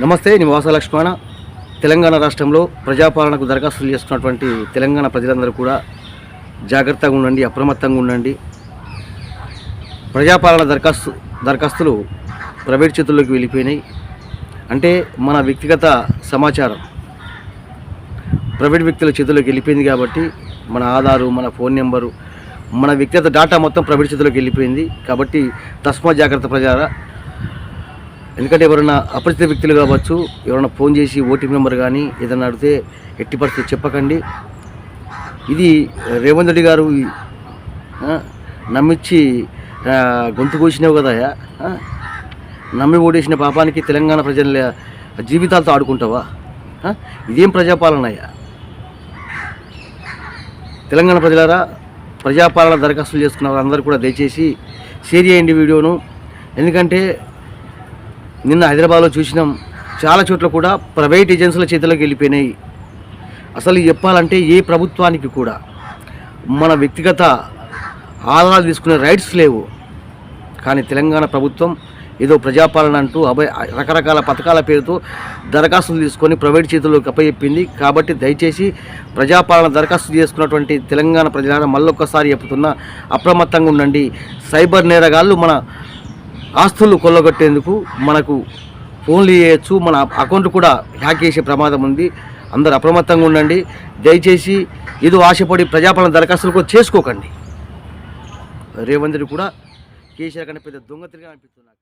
నమస్తే నేను లక్ష్మణ. తెలంగాణ రాష్ట్రంలో ప్రజాపాలనకు దరఖాస్తులు చేస్తున్నటువంటి తెలంగాణ ప్రజలందరూ కూడా జాగ్రత్తగా ఉండండి అప్రమత్తంగా ఉండండి. ప్రజాపాలన దరఖాస్తు దరఖాస్తులు ప్రైవేట్ చేతుల్లోకి వెళ్ళిపోయినాయి. అంటే మన వ్యక్తిగత సమాచారం ప్రైవేట్ వ్యక్తుల చేతుల్లోకి వెళ్ళిపోయింది కాబట్టి మన ఆధారు మన ఫోన్ నెంబరు మన వ్యక్తిగత డేటా మొత్తం ప్రైవేట్ చేతుల్లోకి వెళ్ళిపోయింది కాబట్టి తస్మా జాగ్రత్త ప్రజారా ఎందుకంటే ఎవరైనా అపరిచిత వ్యక్తులు కావచ్చు ఎవరైనా ఫోన్ చేసి ఓటీపీ నెంబర్ కానీ ఏదైనా అడిగితే ఎట్టి పరిస్థితి చెప్పకండి. ఇది రేవంత్ రెడ్డి గారు నమ్మిచ్చి గొంతు కోసినావు కదా నమ్మి ఓడేసిన పాపానికి తెలంగాణ ప్రజల జీవితాలతో ఆడుకుంటావా? ఇదేం ప్రజాపాలనయ్యా తెలంగాణ ప్రజలారా ప్రజాపాలన దరఖాస్తులు చేసుకున్న వారందరూ కూడా దయచేసి షేర్ చేయండి వీడియోను. ఎందుకంటే నిన్న హైదరాబాద్లో చూసినాం. చాలా చోట్ల కూడా ప్రైవేట్ ఏజెన్సీల చేతిలోకి వెళ్ళిపోయినాయి. అసలు చెప్పాలంటే ఏ ప్రభుత్వానికి కూడా మన వ్యక్తిగత ఆధారాలు తీసుకునే రైట్స్ లేవు. కానీ తెలంగాణ ప్రభుత్వం ఏదో ప్రజాపాలన అంటూ అభయ రకరకాల పథకాల పేరుతో దరఖాస్తులు తీసుకొని ప్రైవేట్ చేతుల్లోకి అప్పచెప్పింది. కాబట్టి దయచేసి ప్రజాపాలన దరఖాస్తు చేసుకున్నటువంటి తెలంగాణ ప్రజలను మళ్ళొక్కసారి చెప్తున్నా అప్రమత్తంగా ఉండండి. సైబర్ నేరగాళ్ళు మన ఆస్తులు కొల్లగొట్టేందుకు మనకు ఫోన్లు చేయొచ్చు మన అకౌంట్ కూడా హ్యాక్ చేసే ప్రమాదం ఉంది. అందరు అప్రమత్తంగా ఉండండి. దయచేసి ఏదో ఆశపడి ప్రజాపాలన దరఖాస్తులు కూడా చేసుకోకండి. రేవంత్ కూడా కేసీఆర్ కన్నా పెద్ద దొంగ తిరిగా అనిపిస్తుంది నాకు